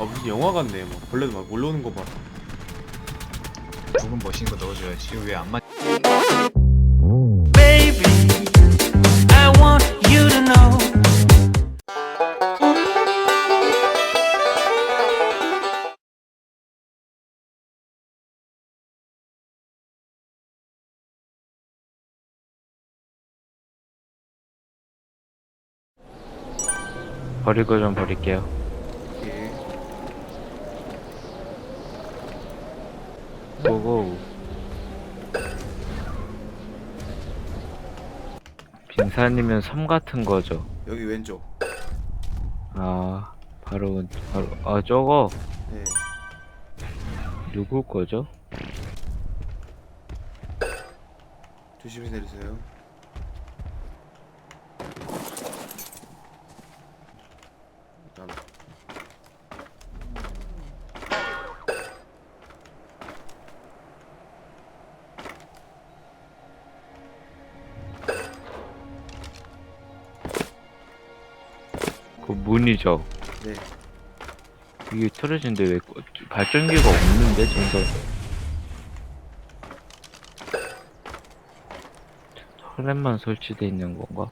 아 무슨 영화 같네 막 벌레도 막 올라오는 거봐 조금 멋있는 거 넣어줘야지 왜 안 맞? Baby, I want you to know. 버릴 거 좀 버릴게요. 예. 보고. 빙산이면 섬 같은 거죠. 여기 왼쪽. 아 바로 바로 아 저거? 네. 누구 거죠? 조심히 내리세요 그 문이죠. 네 이게 틀어진데 왜 꺼- 발전기가 없는데 정서 터렛만 설치돼 있는 건가?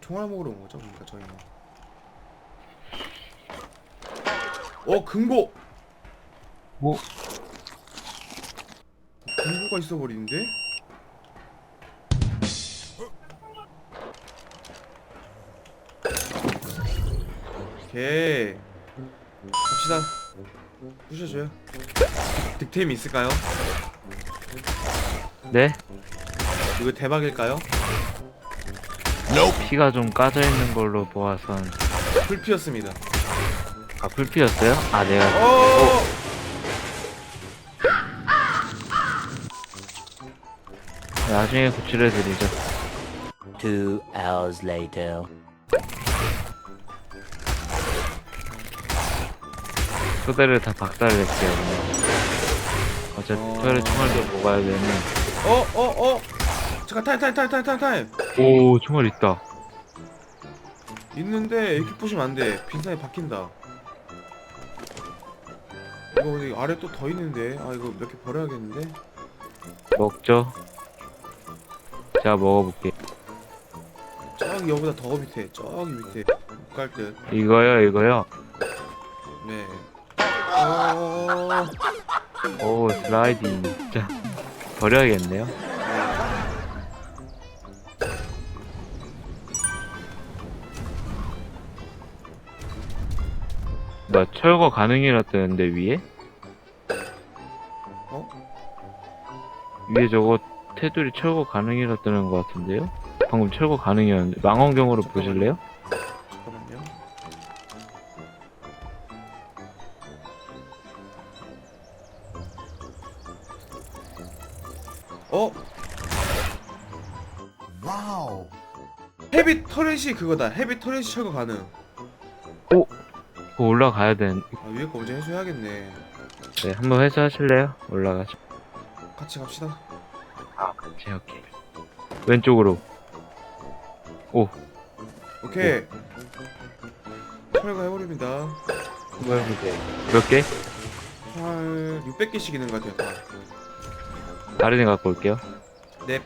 총알 먹으러 온 거죠 그러니까 저희는 어 금고 뭐? 금고가 있어 버리는데 오케이 갑시다 부셔줘요 득템이 있을까요? 네? 이거 대박일까요? 피가 좀 까져 있는 걸로 보아선 풀 피었습니다 아 불피였어요? 아 내가 어! 나중에 구출해 드리죠. Two hours later. 토대를 다 박살냈어요. 어차피 어. 토대를 총알도 먹어야 되는. 어! 어! 어! 잠깐 타임 타임 타임 타임 타임 타임 오 총알 있다. 있는데 이렇게 부시면 안 돼 빈산에 박힌다 이거 어디 아래 또 더 있는데 아 이거 몇 개 버려야겠는데 먹죠. 제가 먹어볼게. 저기 여기다 더 밑에 저기 밑에 못 갈 듯 이거요 이거요. 네 어... 오 슬라이딩 진짜 버려야겠네요. 나 철거 가능이라 뜨는데 위에? 어? 위에 저거 테두리 철거 가능이라 뜨는 것 같은데요? 방금 철거 가능이었는데 망원경으로 보실래요? 어? 와우. 헤비 터렛이 그거다. 헤비 터렛이 철거 가능. 그거 올라가야 되는 아 위에 거 먼저 해줘야겠네. 네 한번 회수하실래요? 올라가죠 같이 갑시다. 아 같이 오케이. 왼쪽으로. 오. 오케이. 철거 해버립니다. 몇 개? 한 600개씩 있는 것 같아요. 다. 다른 애 갖고 올게요. 넵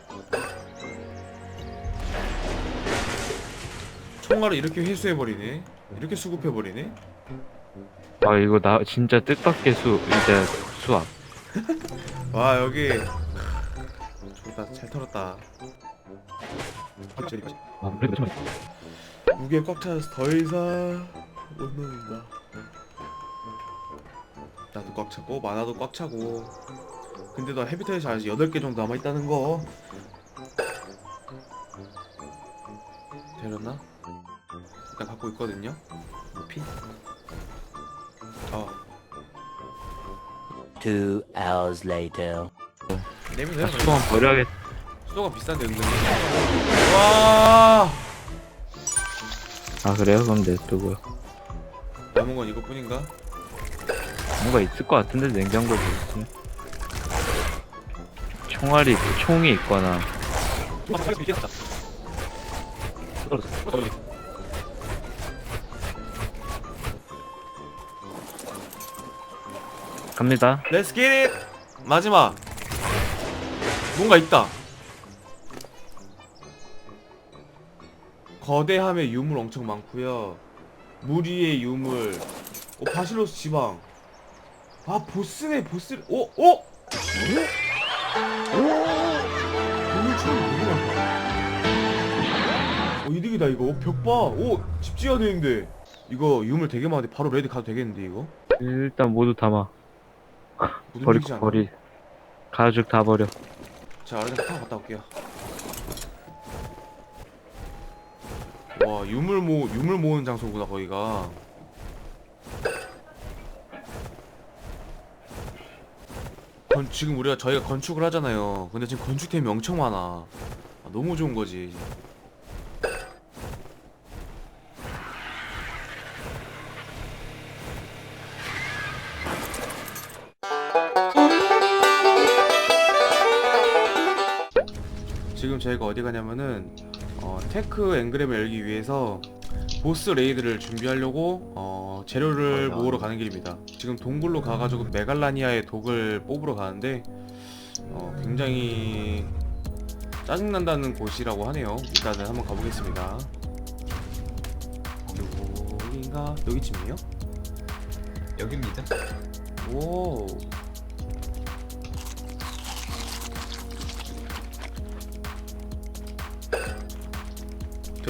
총알을 이렇게 회수해버리네. 이렇게 수급해버리네. 아 이거 나 진짜 뜻밖의 수 이제 수압. 와 여기. 좋다 잘 털었다. 저리 아 그래도 좀 무게 꽉 차서 더 이상 못 놓는다. 나도 꽉 차고 마나도 꽉 차고 근데 너 헤비터에서 아직 8개 정도 남아있다는 거 되렸나? 일단 갖고 있거든요 피? 어 Two hours later. 내면 돼요 아, 수동안 버려야겠 수도가 비싼데 은근히 와 아 그래요? 그럼 냅두고요 남은 건 이것뿐인가? 뭔가 있을 것 같은데 냉장고에 있으면 총알이 총이 있거나 갑니다. Get it! 마지막! 뭔가 있다! 거대함의 유물 엄청 많고요 물 위의 유물 어 바실로스 지방 아 보스네 보스 어? 어? 유물 이득이다 이거 벽 봐 오! 집 지어야 되는데 이거 유물 되게 많은데 바로 레드 가도 되겠는데 이거? 일단 모두 담아. 무슨 버리고 일이지 않나? 버리. 가죽 다 버려. 자, 타고 갔다 올게요. 와, 유물 모 유물 모으는 장소구나 거기가. 건, 지금 우리가 저희가 건축을 하잖아요. 근데 지금 건축템이 엄청 많아. 아, 너무 좋은 거지. 지금 저희가 어디 가냐면은 어, 테크 앵그램을 열기 위해서 보스 레이드를 준비하려고 어, 재료를 맞아. 모으러 가는 길입니다. 지금 동굴로 가가지고 메갈라니아의 독을 뽑으러 가는데 어, 굉장히 짜증난다는 곳이라고 하네요. 일단은 한번 가보겠습니다. 여기인가? 여기쯤이에요? 여기입니다. 오.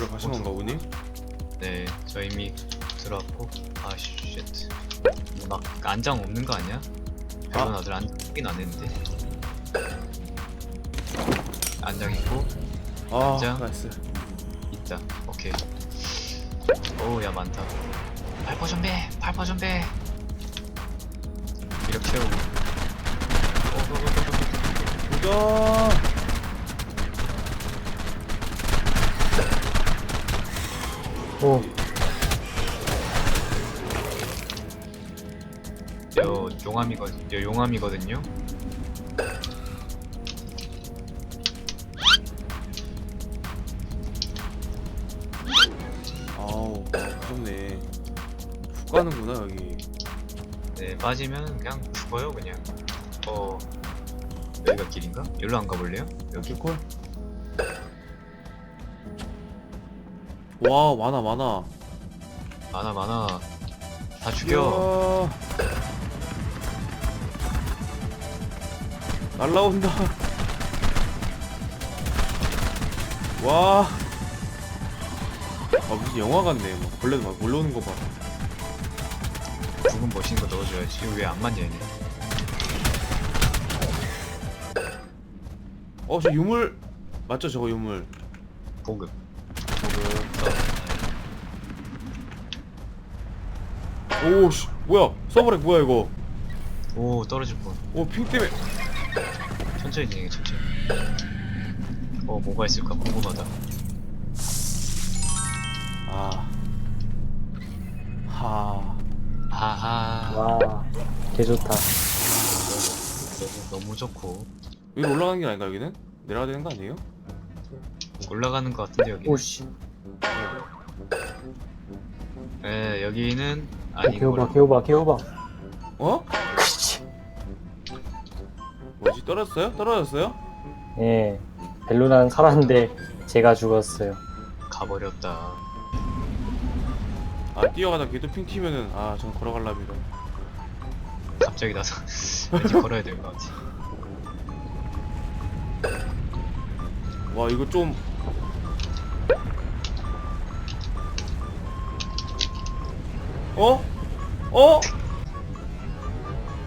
들어가신 건가 보님? 네, 저 이미 들어왔고. 아, 쉣. 막 안장 없는 거 아니야? 별로 나들 안장 쓰긴 안 했는데. 안장 있고 아, 진짜? 나이스. 있다. 오케이. 오, 야 많다. 발포 준비, 발포 준비. 이렇게 채우고. 오, 오, 오, 오, 오. 보자. 오, 여 용암이거, 여 용암이거든요. 아우, 아, 무섭네. 훅 가는구나 여기. 네, 빠지면 그냥 죽어요, 그냥. 어, 여기가 길인가? 여기로 안 가볼래요? 여기. 여기 콜. 와, 많아 많아. 많아, 많아. 다 죽여. 이야. 날라온다. 와. 아 무슨 영화 같네. 막 벌레도 막 몰려오는 거 봐. 죽은 멋있는 거 넣어줘야지. 이거 왜안 맞냐, 얘네. 어, 저 유물 맞죠? 저거 유물. 보급. 오, 씨, 뭐야? 서버렉 뭐야 이거? 오, 떨어질 뻔. 오, 핑 때문에. 천천히 진행해, 천천히. 어, 뭐가 있을까 궁금하다. 아. 하. 하하. 와, 개 좋다. 너무, 너무 좋고. 여기 올라가는 게 아닌가 여기는? 내려가야 되는 거 아니에요? 올라가는 것 같은데, 여기. 오씨, 예, 여기는 어, 아닌 개호바. 개호바, 개호바. 어? 그치. 뭐지? 떨어졌어요? 떨어졌어요? 예, 벨로나는 살았는데 제가 죽었어요. 가버렸다. 아 뛰어가다 걔도 핑 튀면은 아전 걸어갈랍니다. 갑자기 나서 왠지 걸어야 될 것 같아. 와 이거 좀 어? 어?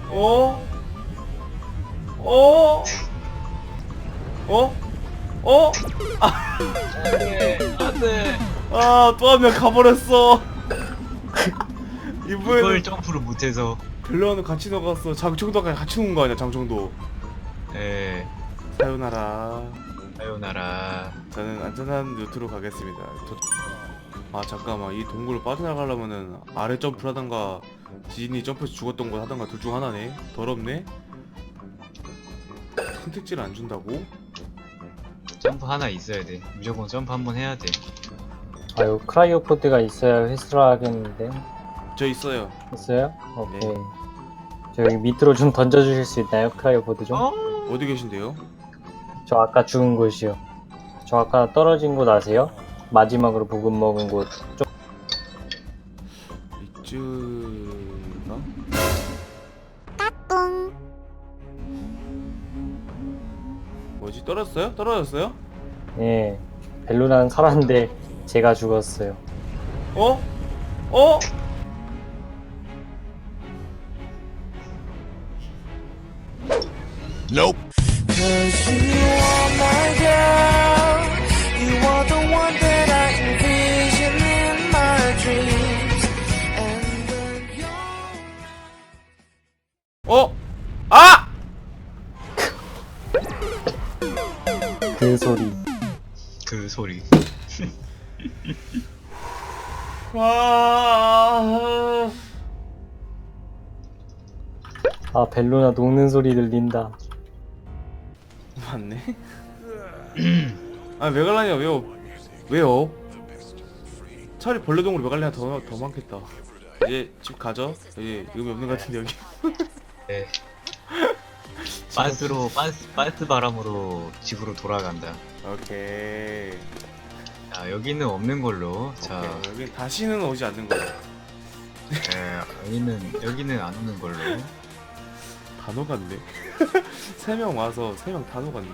어? 어? 어? 어? 안돼, 안돼. 아 또 한 명 가버렸어 이걸 이번에는 점프를 못해서. 벨로는 같이 녹았어 장청도 같이 녹은 거 아니야 장청도 예, 사요나라 사요나라. 저는 안전한 루트로 가겠습니다. 도... 아 잠깐만 이 동굴을 빠져나가려면은 아래 점프를 하던가 지진이 점프해서 죽었던 거 하던가 둘 중 하나네. 더럽네. 선택지를 안 준다고? 점프 하나 있어야 돼. 무조건 점프 한 번 해야 돼. 아유, 크라이오 포드가 있어야 회수를 하겠는데. 저 있어요. 있어요? 오케이. 저 여기 밑으로 좀 던져주실 수 있나요? 크라이오 보드 좀? 어? 어디 계신데요? 저 아까 죽은 곳이요. 저 아까 떨어진 곳 아세요? 마지막으로 부금 먹은 곳. 좀 이쯤가? 뭐지 떨어졌어요? 떨어졌어요? 예. 벨루나는 살았는데 제가 죽었어요. 어? 어? Cause you are my girl. You are the one that 아... 아, 벨루나 녹는 소리 들린다. 맞네. 아 메갈라니아 왜요? 왜요? 차라리 벌레동으로 메갈라니아 더, 더 많겠다. 이제 집 가죠. 이제 의미 없는 것 같은데 여기. 네. 빤스로 빤스 빤스 바람으로 집으로 돌아간다. 오케이. 자 여기는 없는 걸로. 자 오케이. 여기 다시는 오지 않는 거야. 에, 여기는 여기는 안 오는 걸로. 다 녹았네. 세 명 와서 세 명 다 녹았네.